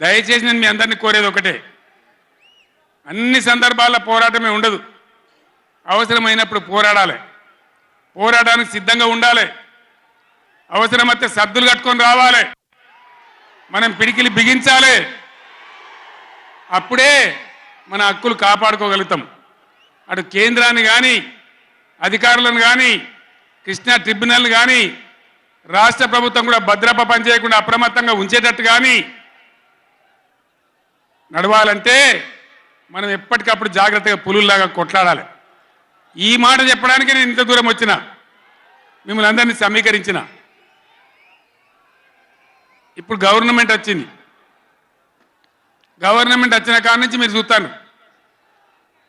దయచేసి నేను మీ అందరినీ కోరేది ఒకటే. అన్ని సందర్భాల్లో పోరాటమే ఉండదు. అవసరమైనప్పుడు పోరాడాలి. పోరాటానికి సిద్ధంగా ఉండాలి. అవసరమైతే సర్దులు కట్టుకొని రావాలి. మనం పిడికిలి బిగించాలి. అప్పుడే మన హక్కులు కాపాడుకోగలుగుతాం. అటు కేంద్రాన్ని కానీ అధికారులను కానీ కృష్ణా ట్రిబ్యునల్ కానీ రాష్ట్ర ప్రభుత్వం కూడా భద్రప పనిచేయకుండా అప్రమత్తంగా ఉంచేటట్టు కానీ నడవాలంటే మనం ఎప్పటికప్పుడు జాగ్రత్తగా పులుల్లాగా కొట్లాడాలి. ఈ మాట చెప్పడానికి నేను ఇంత దూరం వచ్చిన మిమ్మల్ని అందరినీ సమీకరించిన. ఇప్పుడు గవర్నమెంట్ వచ్చింది. గవర్నమెంట్ వచ్చిన కాడ నుంచి మీరు చూస్తాను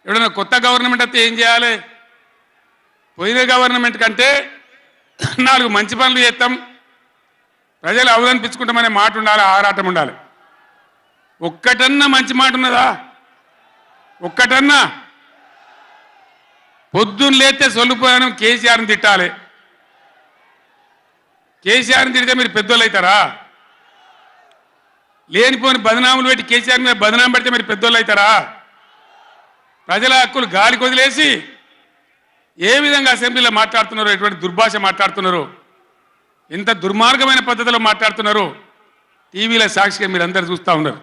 ఎవడన్నా కొత్త గవర్నమెంట్ వస్తే ఏం చేయాలి? పోయిన గవర్నమెంట్ కంటే నాలుగు మంచి పనులు చేస్తాం. ప్రజలు అవదనిపించుకుంటామనే మాట ఉండాలి ఆరాటం ఉండాలి. ఒక్కటన్నా మంచి మాట ఉన్నదా? ఒక్కటన్నా? పొద్దున్న లేతే సొల్లుపోయాను కేసీఆర్ని తిట్టాలి. కేసీఆర్ని తిడితే మీరు పెద్దోళ్ళు అవుతారా? లేనిపోని బదనాములు పెట్టి కేసీఆర్ మీద బదనాం పెడితే మీరు పెద్దోళ్ళు అవుతారా? ప్రజల హక్కులు గాలి కొదిలేసి ఏ విధంగా అసెంబ్లీలో మాట్లాడుతున్నారు ఎటువంటి దుర్భాష మాట్లాడుతున్నారు ఎంత దుర్మార్గమైన పద్ధతిలో మాట్లాడుతున్నారు టీవీలో సాక్షిగా మీరు అందరు చూస్తూ ఉన్నారు.